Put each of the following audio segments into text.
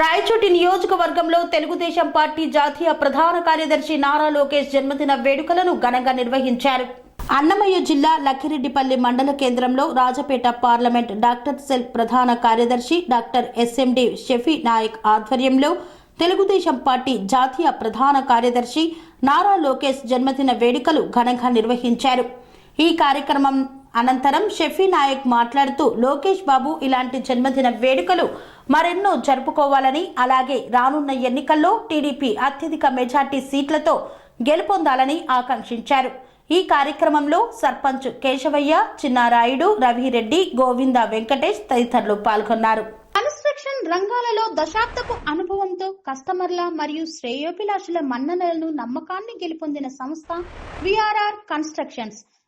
రాయచోటి నియోజకవర్గంలో తెలుగుదేశం పార్టీ జాతీయ ప్రధాన కార్యదర్శి నారా లోకేష్ జన్మదిన వేడుకలను ఘనంగా నిర్వహించారు. అన్నమయ్య జిల్లా లక్కిరెడ్డిపల్లి మండల కేంద్రంలో రాజపేట పార్లమెంట్ డాక్టర్ సెల్ ప్రధాన కార్యదర్శి డాక్టర్ ఎస్ఎండి షఫీ నాయక్ ఆధ్వర్యంలో తెలుగుదేశం పార్టీ జాతీయ ప్రధాన కార్యదర్శి నారా లోకేష్ జన్మదిన వేడుకలు ఘనంగా నిర్వహించారు. ఈ కార్యక్రమం అనంతరం షఫీ నాయక్ మాట్లాడుతూ లోకేష్ బాబు ఇలాంటి జన్మదిన వేడుకలు మరెన్నో జరుపుకోవాలని అలాగే రానున్న ఎన్నికల్లో టీడీపీ అత్యధిక మెజార్టీ సీట్లతో గెలుపొందాలని ఆకాంక్షించారు. ఈ కార్యక్రమంలో సర్పంచ్ కేశవయ్య చిన్నారాయుడు రవిరెడ్డి గోవింద వెంకటేష్ తదితరులు పాల్గొన్నారు. కన్స్ట్రక్షన్ రంగాలలో దశాబ్దపు అనుభవంతో కస్టమర్ల మరియు శ్రేయోభిలాషుల మన్ననలను నమ్మకాన్ని గెలుపొందిన సంస్థ V R R constructions.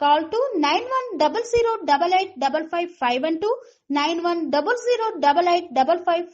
Call to 9100 8855 and to 9100 8855